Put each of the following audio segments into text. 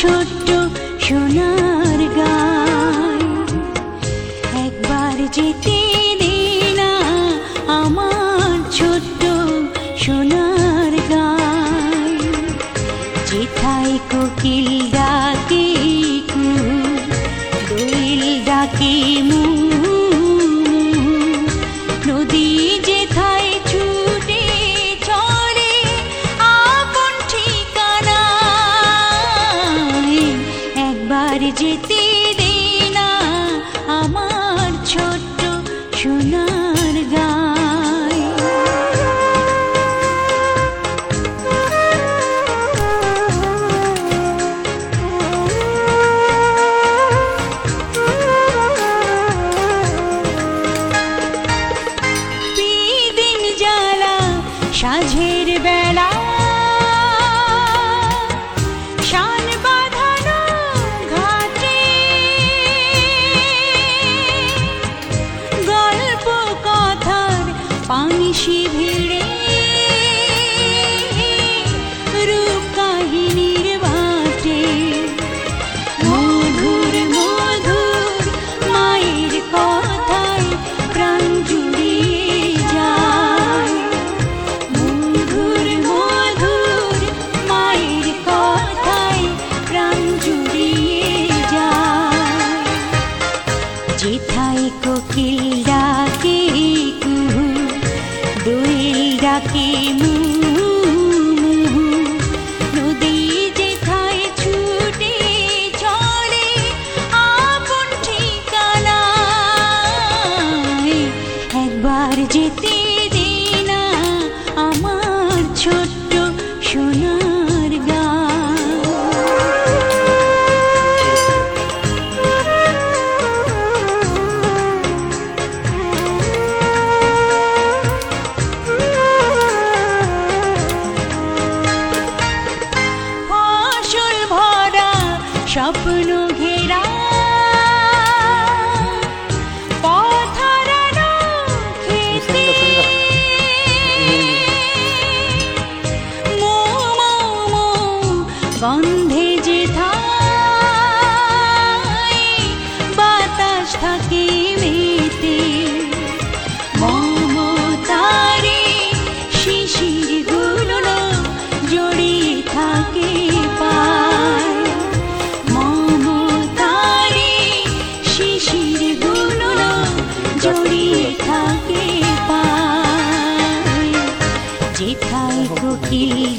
ছোট্ট সোনার গান। একবার যেতে আমার ছোট্ট সোনার কোকিল ತೆ শিভি সখী 書きたい字体と気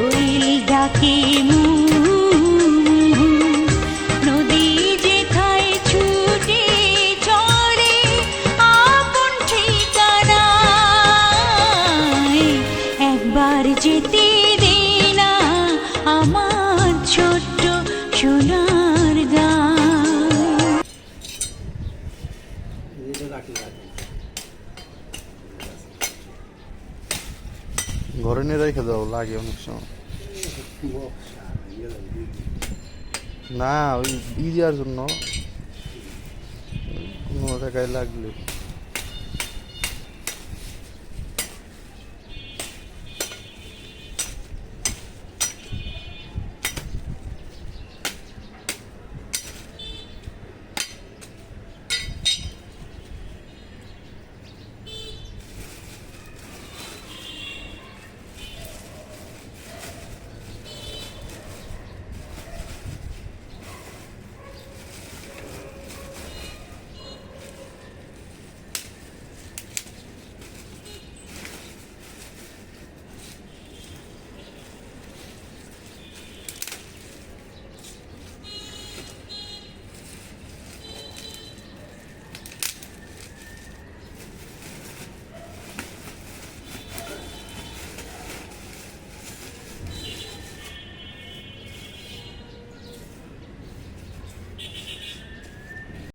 দোয়েল ডাকে মু। নদী ছুটে চলে আপন ঠিকানায়। একবার যেতে দে না সোনার গান। ঘরে নিয়ে রেখে দাও লাগে অনেক সময়। না ওই ই জন্য। কোনো জায়গায় লাগলে।